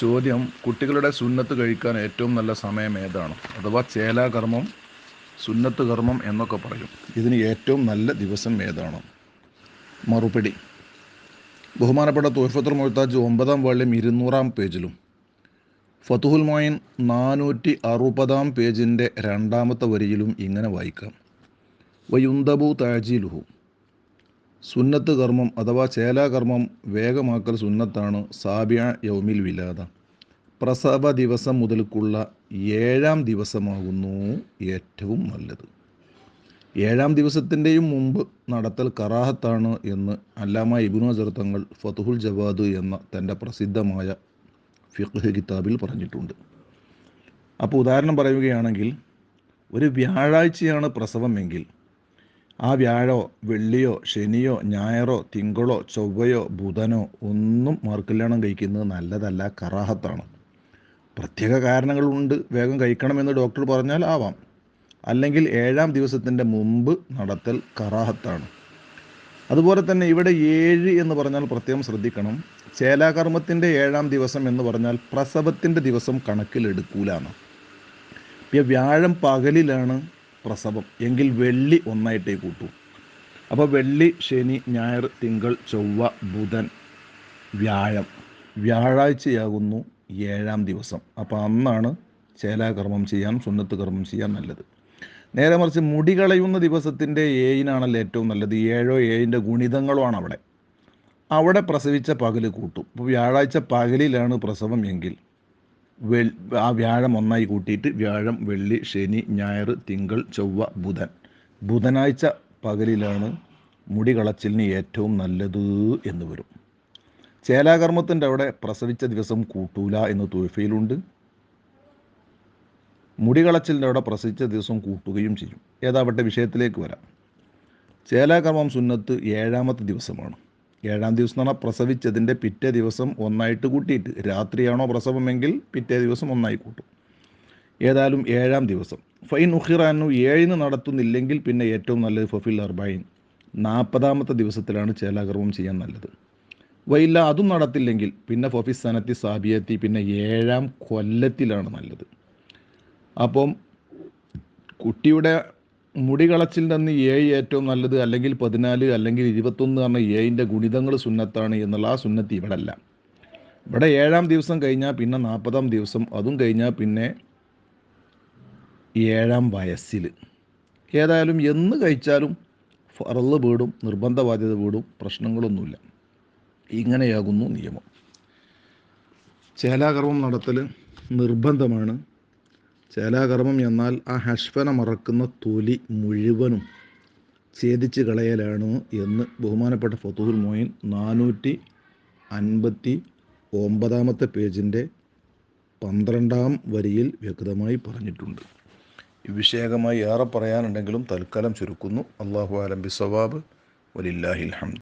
ചോദ്യം കുട്ടികളുടെ സുന്നത്ത് കഴിക്കാൻ ഏറ്റവും നല്ല സമയം ഏതാണ്? അഥവാ ചേലാകർമ്മം സുന്നത്ത് കർമ്മം എന്നൊക്കെ പറയും. ഇതിന് ഏറ്റവും നല്ല ദിവസം ഏതാണ്? മറുപടി. ബഹുമാനപ്പെട്ട തോഫത്തുൽ മൊയ്ത്താജ് ഒമ്പതാം വാള്യം ഇരുന്നൂറാം പേജിലും ഫതുഹുൽ മോയിൻ നാനൂറ്റി അറുപതാം പേജിന്റെ രണ്ടാമത്തെ വരിയിലും ഇങ്ങനെ വായിക്കാം. വയുന്തബു താജീലുഹു. സുന്നത്ത് കർമ്മം അഥവാ ചേലാകർമ്മം വേഗമാക്കൽ സുന്നത്താണ് സാബിയ യൗമിൽ വിലാദ. പ്രസവ ദിവസം മുതൽക്കുള്ള ഏഴാം ദിവസമാകുന്നു ഏറ്റവും നല്ലത്. ഏഴാം ദിവസത്തിന്റെയും മുമ്പ് നടത്തൽ കറാഹത്താണ് എന്ന് അല്ലാമ ഇബിനു അസർ തങ്ങൾ ഫതുഹുൽ ജവാദ് എന്ന തന്റെ പ്രസിദ്ധമായ ഫിഖ് കിതാബിൽ പറഞ്ഞിട്ടുണ്ട്. അപ്പോൾ ഉദാഹരണം പറയുകയാണെങ്കിൽ ഒരു വ്യാഴാഴ്ചയാണ് പ്രസവമെങ്കിൽ ആ വ്യാഴോ വെള്ളിയോ ശനിയോ ഞായറോ തിങ്കളോ ചൊവ്വയോ ബുധനോ ഒന്നും മാർക്കല്യാണം കഴിക്കുന്നത് നല്ലതല്ല കറാഹത്താണ്. പ്രത്യേക കാരണങ്ങളുണ്ട്. വേഗം കഴിക്കണമെന്ന് ഡോക്ടർ പറഞ്ഞാൽ ആവാം. അല്ലെങ്കിൽ ഏഴാം ദിവസത്തിന്റെ മുമ്പ് നടത്തൽ കറാഹത്താണ്. അതുപോലെ തന്നെ ഇവിടെ ഏഴ് എന്ന് പറഞ്ഞാൽ പ്രത്യേകം ശ്രദ്ധിക്കണം. ചേലാകർമ്മത്തിന്റെ ഏഴാം ദിവസം എന്ന് പറഞ്ഞാൽ പ്രസവത്തിന്റെ ദിവസം കണക്കിലെടുക്കൂലാണ് വ്യാഴം പകലിലാണ് പ്രസവം. എങ്കിൽ വെള്ളി ഒന്നായിട്ടേ കൂട്ടൂ. അപ്പോൾ വെള്ളി ശനി ഞായർ തിങ്കൾ ചൊവ്വ ബുധൻ വ്യാഴം. വ്യാഴാഴ്ചയാകുന്നു ഏഴാം ദിവസം. അപ്പോൾ അന്നാണ് ചേലാകർമ്മം ചെയ്യാൻ സുന്നത്ത് കർമ്മം ചെയ്യാൻ നല്ലത്. നേരെ മറിച്ച് മുടി കളയുന്ന ദിവസത്തിന്റെ ഏഴിനാണല്ലോ ഏറ്റവും നല്ലത്. ഏഴോ ഏഴിന്റെ ആണ് അവിടെ. അവിടെ പ്രസവിച്ച പകൽ കൂട്ടും. അപ്പോൾ വ്യാഴാഴ്ച പകലിലാണ് പ്രസവം എങ്കിൽ വെൾ ആ വ്യാഴം ഒന്നായി കൂട്ടിയിട്ട് വ്യാഴം വെള്ളി ശനി ഞായർ തിങ്കൾ ചൊവ്വ ബുധൻ. ബുധനാഴ്ച പകലിലാണ് മുടി കളച്ചിലിന് ഏറ്റവും നല്ലത് എന്ന് വരും. ചേലാകർമ്മത്തിന്റെ അവിടെ പ്രസവിച്ച ദിവസം കൂട്ടൂല എന്ന് തോഫയിലുണ്ട് മുടി കളച്ചിലിന്റെ അവിടെ പ്രസവിച്ച ദിവസം കൂട്ടുകയും ചെയ്യും. ഏതാവട്ടെ വിഷയത്തിലേക്ക് വരാം. ചേലാകർമ്മം സുന്നത്ത് ഏഴാമത്തെ ദിവസമാണ്. ഏഴാം ദിവസം എന്ന് പറഞ്ഞാൽ പ്രസവിച്ചതിന്റെ പിറ്റേ ദിവസം ഒന്നായിട്ട് കൂട്ടിയിട്ട്. രാത്രിയാണോ പ്രസവമെങ്കിൽ പിറ്റേ ദിവസം ഒന്നായി കൂട്ടും. ഏതായാലും ഏഴാം ദിവസം. ഫൈൻ ഉഹിറാനു ഏഴിന് നടത്തുന്നില്ലെങ്കിൽ പിന്നെ ഏറ്റവും നല്ലത് ഫഫിൽ അർബൈൻ നാൽപ്പതാമത്തെ ദിവസത്തിലാണ് ചേലാകർമ്മം ചെയ്യാൻ നല്ലത്. വൈല്ല അതും നടത്തില്ലെങ്കിൽ പിന്നെ ഫഫി സനത്തി സാബിയത്തി പിന്നെ ഏഴാം കൊല്ലത്തിലാണ് നല്ലത്. അപ്പം കുട്ടിയുടെ മുടി കളച്ചിൽ നിന്ന് ഏഴ് ഏറ്റവും നല്ലത് അല്ലെങ്കിൽ പതിനാല് അല്ലെങ്കിൽ ഇരുപത്തൊന്ന് പറഞ്ഞ ഏഴിന്റെ ഗുണിതങ്ങൾ സുന്നത്താണ് എന്നുള്ള ആ സുന്നത്ത് ഇവിടെ അല്ല ഇവിടെ ഏഴാം ദിവസം കഴിഞ്ഞാൽ പിന്നെ നാൽപ്പതാം ദിവസം അതും കഴിഞ്ഞാൽ പിന്നെ ഏഴാം വയസ്സിൽ. ഏതായാലും എന്ന് കഴിച്ചാലും ഫറൾ വീടും നിർബന്ധ ബാധ്യത വീടും പ്രശ്നങ്ങളൊന്നുമില്ല. ഇങ്ങനെയാകുന്നു നിയമം. ചേലാകർമ്മം നടത്തൽ നിർബന്ധമാണ്. ചേലാകർമ്മം എന്നാൽ ആ ഹഷ്ഫന മറക്കുന്ന തൊലി മുഴുവനും ഛേദിച്ച് കളയലാണ് എന്ന് ബഹുമാനപ്പെട്ട ഫത്തുഹുൽ മോയിൻ നാനൂറ്റി അൻപത്തി ഒമ്പതാമത്തെ പേജിന്റെ പന്ത്രണ്ടാം വരിയിൽ വ്യക്തമായി പറഞ്ഞിട്ടുണ്ട്. ഈ വിഷയകമായി ഏറെ പറയാനുണ്ടെങ്കിലും തൽക്കാലം ചുരുക്കുന്നു. അള്ളാഹു ആലം ബി സവാബ് വലില്ലാഹിൽ ഹംദ്.